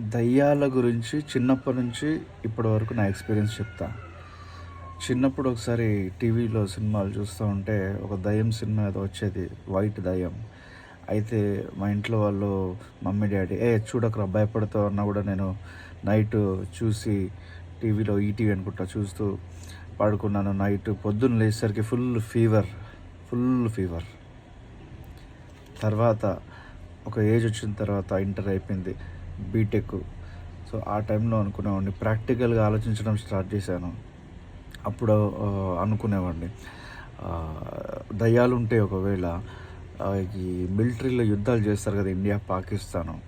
దయ్యాల గురించి చిన్నప్పటి నుంచి ఇప్పటి వరకు నా ఎక్స్పీరియన్స్ చెప్తా. చిన్నప్పుడు ఒకసారి టీవీలో సినిమాలు చూస్తూ ఉంటే ఒక దయ్యం సినిమా ఏదో వచ్చేది వైట్ దయ్యం. అయితే మా ఇంట్లో వాళ్ళు మమ్మీ డాడీ ఏ చూడకరా భయపడతావు అన్నా కూడా నేను నైట్ చూసి టీవీలో ఈటీవీ అనుకుంటా చూస్తూ పడుకున్నాను. నైట్ పొద్దున్న లేచేసరికి ఫుల్ ఫీవర్ ఫుల్ ఫీవర్. తర్వాత ఒక ఏజ్ వచ్చిన తర్వాత ఇంటర్ అయిపోయింది. బీటెక్ సో ఆ టైంలో అనుకునేవాడిని. ప్రాక్టికల్గా ఆలోచించడం స్టార్ట్ చేశాను. అప్పుడు అనుకునేవాడిని. దయ్యాలు ఉంటే ఒకవేళ ఈ మిలిటరీలో యుద్ధాలు చేస్తారు కదా India Pakistan.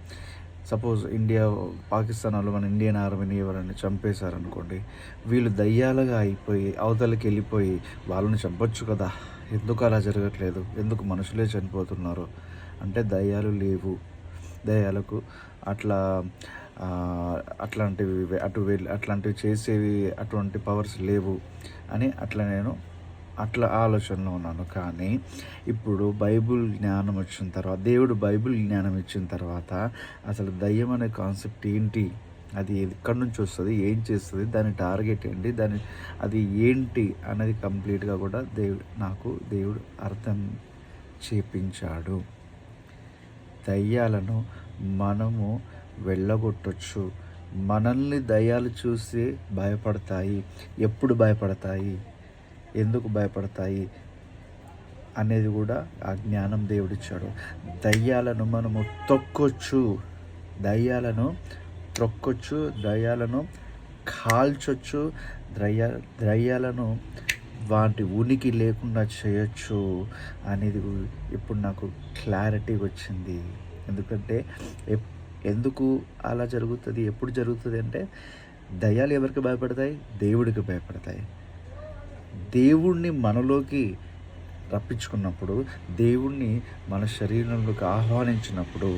Suppose India Pakistan వాళ్ళు మన ఇండియన్ ఆర్మీని ఎవరైనా చంపేశారనుకోండి వీళ్ళు దయ్యాలుగా అయిపోయి అవతలకి వెళ్ళిపోయి వాళ్ళని చంపొచ్చు కదా. ఎందుకు అలా జరగట్లేదు? ఎందుకు మనుషులే చనిపోతున్నారు? అంటే దయ్యాలు లేవు. దయాలకు అట్లా అట్లాంటివి అటు వెళ్ళి అట్లాంటివి చేసేవి అటువంటి పవర్స్ లేవు అని అట్లా నేను అట్లా ఆలోచనలో ఉన్నాను. కానీ ఇప్పుడు బైబుల్ జ్ఞానం వచ్చిన తర్వాత దేవుడు బైబుల్ జ్ఞానం ఇచ్చిన తర్వాత అసలు దయ్యం అనే కాన్సెప్ట్ ఏంటి? అది ఎక్కడి నుంచి వస్తుంది? ఏం చేస్తుంది? దాని టార్గెట్ ఏంటి? దాని అది ఏంటి? అనేది కంప్లీట్గా కూడా దేవుడు నాకు దేవుడు అర్థం చేపించాడు. దయ్యాలను మనము వెళ్ళగొట్టొచ్చు. మనల్ని దయ్యాలు చూసి భయపడతాయి. ఎప్పుడు భయపడతాయి? ఎందుకు భయపడతాయి? అనేది కూడా ఆ జ్ఞానం దేవుడిచ్చాడు. దయ్యాలను మనము తొక్కొచ్చు. దయ్యాలను త్రొక్కొచ్చు. దయ్యాలను కాల్చొచ్చు. ద్రయ్య దయ్యాలను వాటి ఉనికి లేకుండా చేయొచ్చు అనేది ఇప్పుడు నాకు క్లారిటీ వచ్చింది. ఎందుకంటే ఎందుకు అలా జరుగుతుంది ఎప్పుడు జరుగుతుంది అంటే దయ్యాలు ఎవరికి భయపడతాయి? దేవుడికి భయపడతాయి. దేవుణ్ణి మనలోకి రప్పించుకున్నప్పుడు దేవుణ్ణి మన శరీరంలోకి ఆహ్వానించినప్పుడు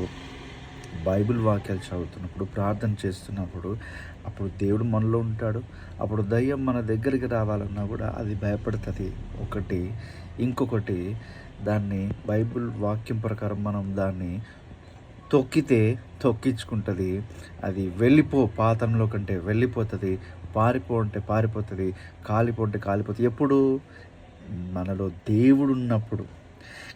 బైబిల్ వాక్యాలు చదువుతున్నప్పుడు ప్రార్థన చేస్తున్నప్పుడు అప్పుడు దేవుడు మనలో ఉంటాడు. అప్పుడు దయ్యం మన దగ్గరికి రావాలన్నా కూడా అది భయపడుతుంది. ఒకటి. ఇంకొకటి దాన్ని బైబిల్ వాక్యం ప్రకారం మనం దాన్ని తొక్కితే తొక్కించుకుంటుంది. అది వెళ్ళిపో పాతంలో కంటే వెళ్ళిపోతుంది. పారిపో అంటే పారిపోతుంది. కాలిపో అంటే కాలిపోతుంది. ఎప్పుడు? మనలో దేవుడు ఉన్నప్పుడు.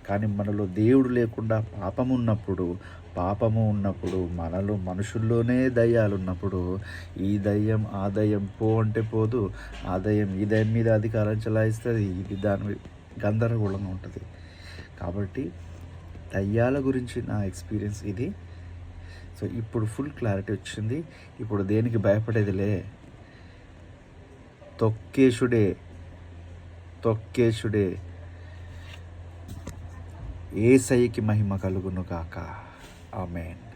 కానీ మనలో దేవుడు లేకుండా పాపం ఉన్నప్పుడు పాపము ఉన్నప్పుడు మనలో మనుషుల్లోనే దయ్యాలు ఉన్నప్పుడు ఈ దయ్యం ఆ దయ్యం పో అంటే పోదు. ఆ దయ్యం ఈ దయ్యం మీద అధికారం చెలాయిస్తుంది. ఇది దాని గందరగోళంగా ఉంటుంది. కాబట్టి దయ్యాల గురించి నా ఎక్స్పీరియన్స్ ఇది. సో ఇప్పుడు ఫుల్ క్లారిటీ వచ్చింది. ఇప్పుడు దేనికి భయపడేదిలే? తొక్కేషుడే. తొక్కేషుడే. ఏసైకి మహిమ కలుగును కాక ఆమెన్.